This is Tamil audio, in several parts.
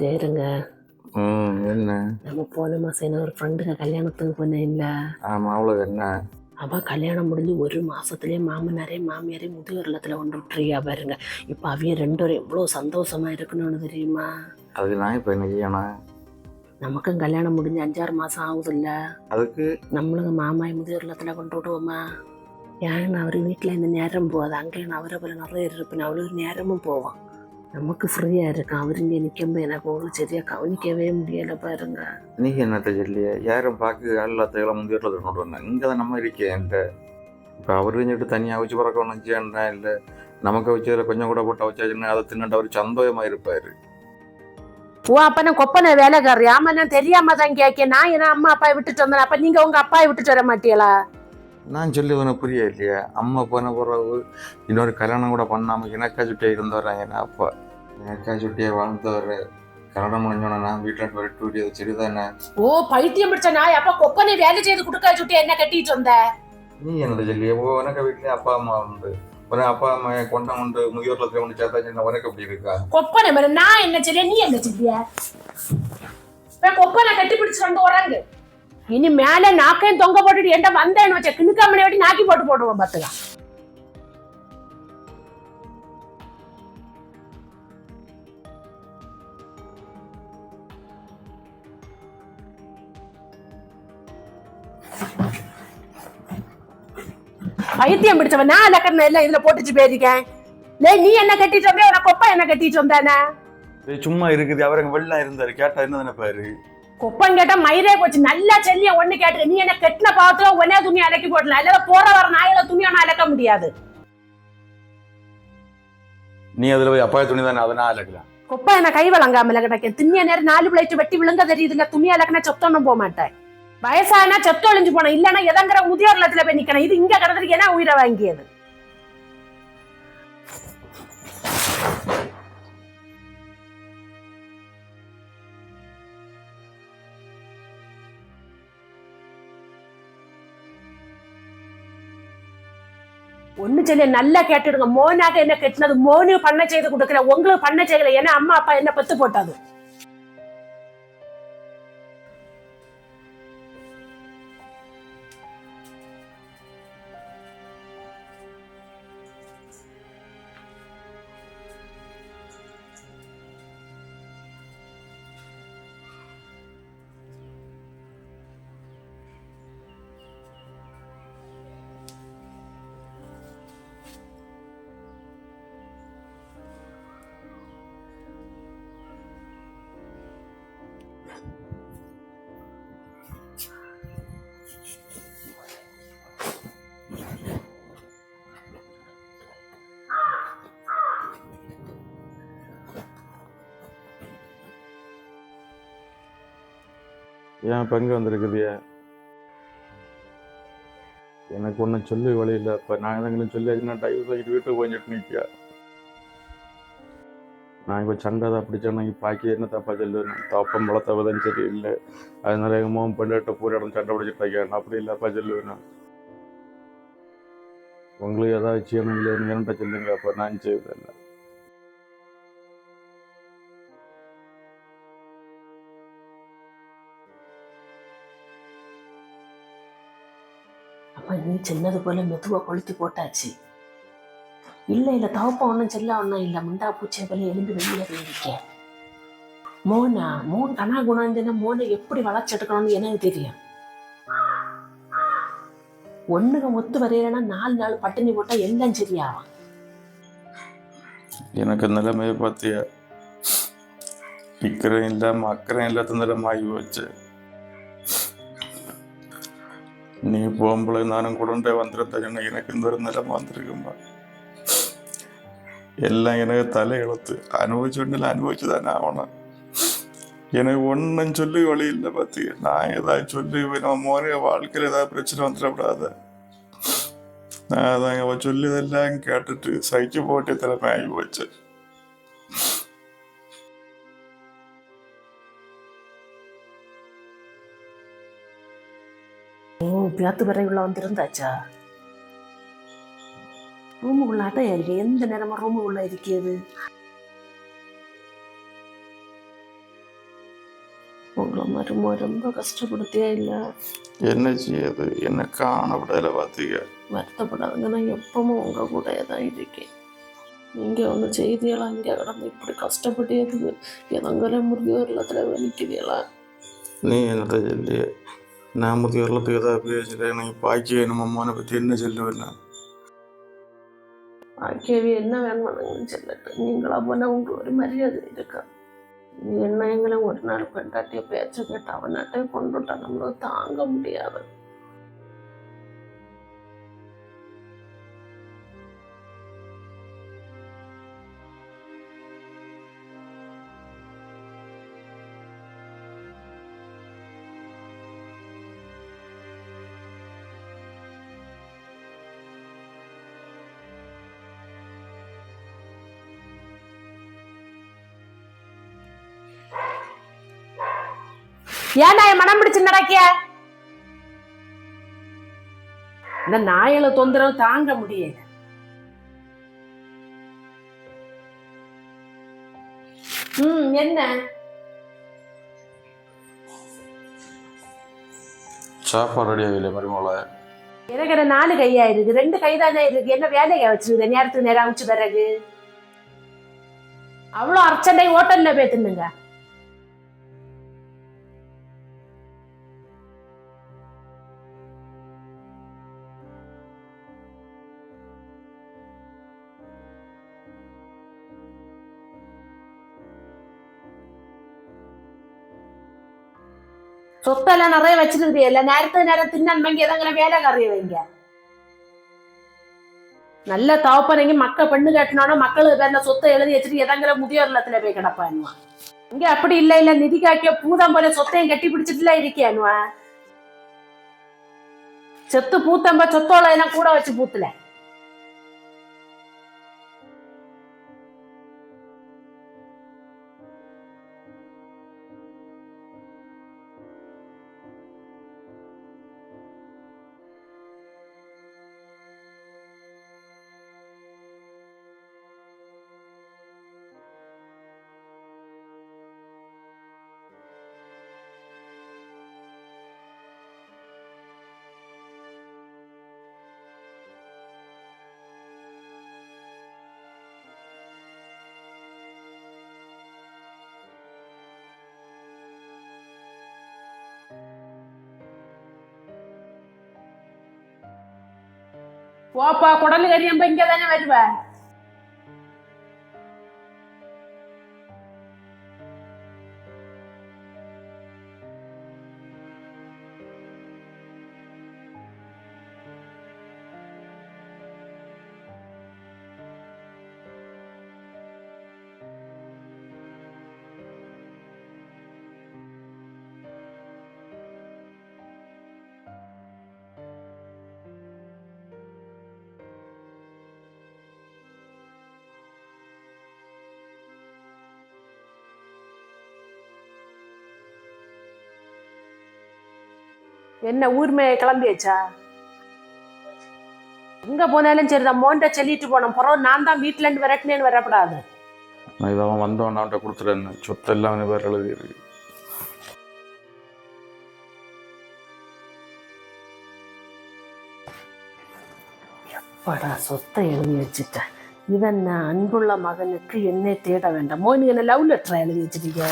சரிங்க ம் என்ன? நம்ம போன மாதம் என்ன ஒரு ஃப்ரெண்டுங்க கல்யாணத்துக்கு போனேன்ல. ஆமாம் அவ்வளோ என்ன? அவள் கல்யாணம் முடிஞ்சு ஒரு மாசத்துலயே மாமனாரே மாமியாரே முதியோர் இல்லத்துல கொண்டு விட்டுறியா பாருங்க. இப்போ அவிய ரெண்டு பேரும் எவ்வளோ சந்தோஷமா இருக்கணும்னு தெரியுமா? அதுக்கு நான் இப்போ என்ன செய்யணும்? நமக்கும் கல்யாணம் முடிஞ்சு அஞ்சாறு மாசம் ஆகுதுல்ல. அதுக்கு? நம்மளும் மாமாய் முதியோர் இல்லத்துல கொண்டு விடுவோமா? ஏன்னா அவர் வீட்டில் இந்த நேரம் போகாது. அங்கே நான் அவரை போல நிறைய இருப்பேன். அவ்வளோ நேரமும் போவான். நமக்கு ஃப்ரீயாக இருக்கும் அவர் இங்கே நிற்கும்போது எனக்கு ஒரு சரியாக கவனிக்கவே முடியலை பாருங்க. நீ என்னத்த சொல்லிய யாரும் பார்க்க எல்லாத்தையும் கொண்டு வந்தேன் இங்கே தான் நம்ம இருக்கேன் என்கிட்ட. இப்போ அவர் செஞ்சுட்டு தனியாக வச்சு பிறக்கணும் செய்யண்டா இல்லை. நமக்கு வச்சதில் கொஞ்சம் கூட போட்டு வச்சாச்சுன்னா அதை தின்னுட்டு அவர் சந்தோஷமாக இருப்பார். ஓ அப்ப நான் கொப்பனை வேலைக்காரி ஆமா நான் தெரியாம தான் கேட்க நான் என்ன அம்மா அப்பா விட்டுட்டு வந்தேன்? அப்ப நீங்க உங்க அப்பாவை விட்டுட்டு வர மாட்டீங்களா? நான் சொல்லி உனக்கு புரிய இல்லையா அம்மா போன பிறகு இன்னொரு கல்யாணம் கூட பண்ணாமல் இனக்கா சுட்டியாக இருந்தவர் என் அப்பா? இனக்கா சுட்டியாக வாழ்ந்தவர். கல்யாணம் முடிஞ்சோன்னா வீட்டில் விட்டு விட்டியது சரிதானே ஓ பைத்தியம் பிடிச்ச நாய். அப்ப கொப்பனை வேலை செய்து கொடுக்க சுட்டி என்ன கட்டிட்டு வந்த? நீ என்னது சொல்லி ஓ உனக்கு வீட்லயே அப்பா அம்மா உண்டு. உனக்கு அப்பா அம்மா கொண்ட உண்டு. முதியோர்ல கொண்டு சேர்த்தா சின்ன உனக்கு எப்படி இருக்கா? கொப்பனை மாதிரி நான் என்ன செய்ய நீ என்ன இப்ப கொப்பனை கட்டி பிடிச்சு வந்து உறங்கு. இனி மேல நாக்கையும் தொங்க போட்டுட்டு என்கிட்ட வந்தேன்னு வச்ச கிணுக்காமனை வெட்டி நாக்கி போட்டு போடுவோம் பாத்துக்கலாம் பைத்தியம் பிடிச்சவன். நான் லக்கணம் எல்லாம் இதுல போட்டுச்சு போயிருக்கேன். லே நீ என்ன கட்டிட்டு வந்தே? உனக்கு கொப்பா என்ன கட்டிட்டு வந்தானே சும்மா இருக்குது. அவருக்கு வெள்ளம் இருந்தாரு. கேட்டா என்ன நினைப்பாரு குப்பம் கேட்டா மயிரே போச்சு. நல்லா செல்லிய ஒண்ணு கேட்டு நீ என்ன கெட்டின பாவத்துல ஒன்னே துணி அலக்கி போடலாம் இல்ல போற வர நாயில துணி ஒன்னும் அலக்க முடியாது. நீ அதுல போய் அப்பா துணி தானே அதனால அலக்கலாம் குப்பை என்ன கை வழங்காமல கிடக்க திண்ணிய நேரம் நாலு பிளேட் வெட்டி விழுங்க தெரியுதுங்க துணி அலக்கினா சொத்தொன்னும் போக மாட்டேன். வயசானா சொத்து ஒளிஞ்சு போனோம் இல்லைன்னா எதங்கிற முதியோர் இல்லத்துல போய் நிக்கணும். இது இங்க கிடந்துருக்கு ஏன்னா உயிரை வாங்கியது? ஒண்ணு சொல்லி நல்லா கேட்டுடுங்க. மோனாக என்ன கெட்டினது? மோனு பண்ண செய்து கொடுக்கல. உங்களுக்கு பண்ண செய்யல. ஏன்னா அம்மா அப்பா என்ன பத்து போட்டது ஏன் இப்போ எங்கே வந்திருக்குதிய எனக்கு ஒன்றும் சொல்லி வழி இல்லை. இப்போ நான் எதங்களும் சொல்லி நான் டைவ் ஆகிட்டு வீட்டுக்கு போயிட்டு நிற்க நான் இப்போ சண்டை தான் பிடிச்சேன்னா பாக்கி என்ன தப்பா சொல்லுவேன் தப்பம் வளர்த்தவதான் சரி இல்லை அதனால எங்கள் மோம் பெண்டாட்ட பூரா இடம் சண்டை பிடிச்சிட்டு இருக்கேன் அப்படி இல்லைப்பா சொல்லுவேன் நான். உங்களுக்கு ஏதாவது செய்யணும் இல்லை என்கிட்ட சொல்லுங்க. அப்போ நான் செய்வதில்லை. அப்ப நீ சின்னது போல மெதுவா கொளுத்தி போட்டாச்சு. இல்ல இல்ல தவப்பம் ஒண்ணும் செல்ல ஒன்றும் இல்லை. முண்டா பூச்சியை போல எழுந்து வெளியில இருக்கேன் மோனா மோன் கனா குணாந்தினா மோனை எப்படி வளர்ச்செடுக்கணும்னு எனக்கு தெரியும். ஒண்ணுங்க ஒத்து வரையிலன்னா நாலு நாள் பட்டினி போட்டா எல்லாம் சரியாகும் எனக்கு நிலைமையை பார்த்தியா? இக்கரையும் இல்லாமல் அக்கறையும் இல்லாத நிலைமாகி போச்சு. நீ போகும்போது நானும் குடண்டே வந்துருந்தேன் எனக்கு இந்த ஒரு நிலைமை வந்திருக்குமா எல்லாம் எனக்கு தலை எழுத்து அனுபவிச்சுண்டில் அனுபவிச்சு தானே ஆகணும் எனக்கு ஒன்றும் சொல்லி வழி இல்லை பார்த்தியா நான் ஏதாவது சொல்லி நம்ம மோனே வாழ்க்கையில் ஏதாவது பிரச்சனை வந்துடக்கூடாது நான் அதான் அவ சொல்லியதெல்லாம் கேட்டுட்டு சைக்கிள் போட்டு தலைமை ஆகி போச்சு ஓ பியாத்து வரை உள்ள வந்திருந்தாச்சா? நேரமும் ரூமுக்குள்ள இருக்கிறது உங்களை மருமோ ரொம்ப கஷ்டப்படுத்தியா இல்லை? என்ன செய்யுது என்ன காணப்படல பார்த்தீங்க வருத்தப்படாதுங்க நான் எப்பவும் உங்கள் கூடயே தான் இருக்கேன். நீங்கள் ஒன்று செய்தியெல்லாம் இங்கே கிடந்து இப்படி கஷ்டப்பட்டு இருக்குது எதங்கல முதியோர் இல்லத்தில் வலிக்குதீங்களா நீ என்னத்த சொல்லி நான் முதியோர்லத்துக்கு ஏதாவது பேசுகிறேன்? எனக்கு பாக்கி நம்ம அம்மானை பற்றி என்ன சொல்லுவேன் நான் ஆக்கியவி என்ன வேணுமானுங்கன்னு சொல்லட்டு நீங்களா போனால் உங்களுக்கு ஒரு மரியாதை இருக்கா? என்ன எங்களை ஒரு நாள் பெண்டாட்டிய பேச்ச கேட்டு அவனாட்டே கொண்டுட்டா நம்மளும் தாங்க முடியாது. ஏன்டா என் மனம் பிடிச்சு நடக்கிய? இந்த நாயில தொந்தரவு தாங்க முடியல. ம் என்ன? சாப்பாடு ரெடியாக இல்லை மருமோளை எனக்கு என்ன நாலு கையா இருக்கு ரெண்டு கை தானே இருக்கு. என்ன வேலையா வச்சிருக்க நேரத்துக்கு நேரம் அவிச்சு பிறகு அவ்வளோ அர்ச்சனை ஹோட்டல்ல போய் சொத்தெல்லாம் நிறைய வச்சிருக்கிறீல்ல நேரத்துக்கு நேரம் தின்னன்மைங்க எதங்கிற வேலை கறிய வைங்க நல்ல தவப்பனைங்க மக்கள் பெண்ணு கட்டினோன்னா மக்களுக்கு பேர்ல சொத்தை எழுதி வச்சுட்டு ஏதாங்கிற முதியோர் இல்லத்துல போய் கிடப்பானுவா. இங்க அப்படி இல்ல இல்ல நிதி காக்கிய பூதம் போல சொத்தையும் கட்டி பிடிச்சிட்டுல இருக்கியானுவா. செத்து பூத்தம்ப சொத்தோட எல்லாம் கூட வச்சு பூத்துல. போப்பா குடல் கறியம்ப இங்க தானே வருவ என்ன ஊர்மே கிளம்பியாச்சா? எங்க போனாலும் சரிதான் மோண்ட சொல்லிட்டு போனோம். பிறகு நான் தான் வீட்டுல இருந்து விரட்டினேன்னு வரப்படாது நான் இதை அவன் வந்தவன் அவன்கிட்ட கொடுத்துட்டேன் சொத்து எல்லாம் அவன் பேர் எழுதி இருக்கு படா சொத்தை எழுதி வச்சுட்டேன் இவன் அன்புள்ள மகனுக்கு என்னை தேட வேண்டாம். மோனி என்ன லவ் லெட்டரா எழுதி வச்சிட்டீங்க?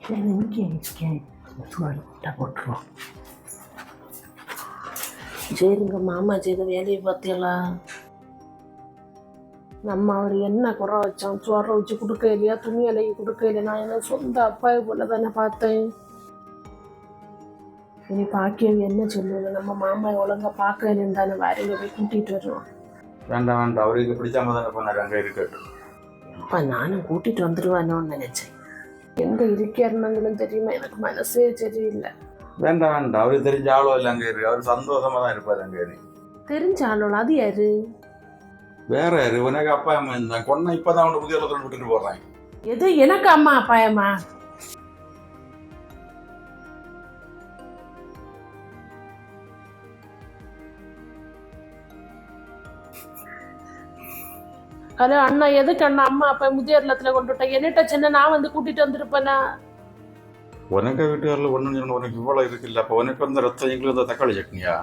இங்கே இருக்கேன் முட்டை போட்டுருவோம் சரிங்க மாமா செய்த வேலையை பார்த்தீங்களா நம்ம அவர் என்ன குறை வச்சோம் சோறை வச்சு கொடுக்க இல்லையா துணி அலைக்கு கொடுக்க இல்லையா நான் என்ன சொந்த அப்பாவை போல தானே பார்த்தேன் இனி பாக்கியம் என்ன சொல்லுவது நம்ம மாமா ஒழுங்கா பார்க்கணும் தானே வாரிங்க போய் கூட்டிட்டு வருவோம் வேண்டாம் வேண்டாம் அவருக்கு பிடிச்சாம தானே போனார் அங்கே இருக்கட்டும் அப்ப நானும் கூட்டிட்டு வந்துருவானோன்னு நினைச்சேன் எங்க இருக்காருன்னு தெரியுமா? எனக்கு மனசே சரியில்லை வேண்டாம் வேண்டாம். அவருக்கு தெரிஞ்ச ஆளோ இல்லை அங்கே இருக்கு அவர் சந்தோஷமா தான் இருப்பார் அங்கே தெரிஞ்ச ஆளோட அது யாரு? வேற யாரு? உனக்கு அப்பா அம்மா இருந்தான் கொன்ன இப்பதான் அவனை புதிய விட்டுட்டு போடுறேன் எது? எனக்கு அம்மா அப்பாயம்மா அதே அண்ணா எதுக்கு அண்ணா அம்மா அப்பா முதியோர் இல்லத்துல கொண்டு விட்டேன் என்னட்ட சின்ன நான் வந்து கூட்டிட்டு வந்திருப்பேனா? உனக்கு வீட்டுக்காரில் ஒன்று உனக்கு இவ்வளோ இருக்குல்ல அப்போ உனக்கு வந்து ரத்தம் எங்களுக்கு வந்து தக்காளி சட்னியா?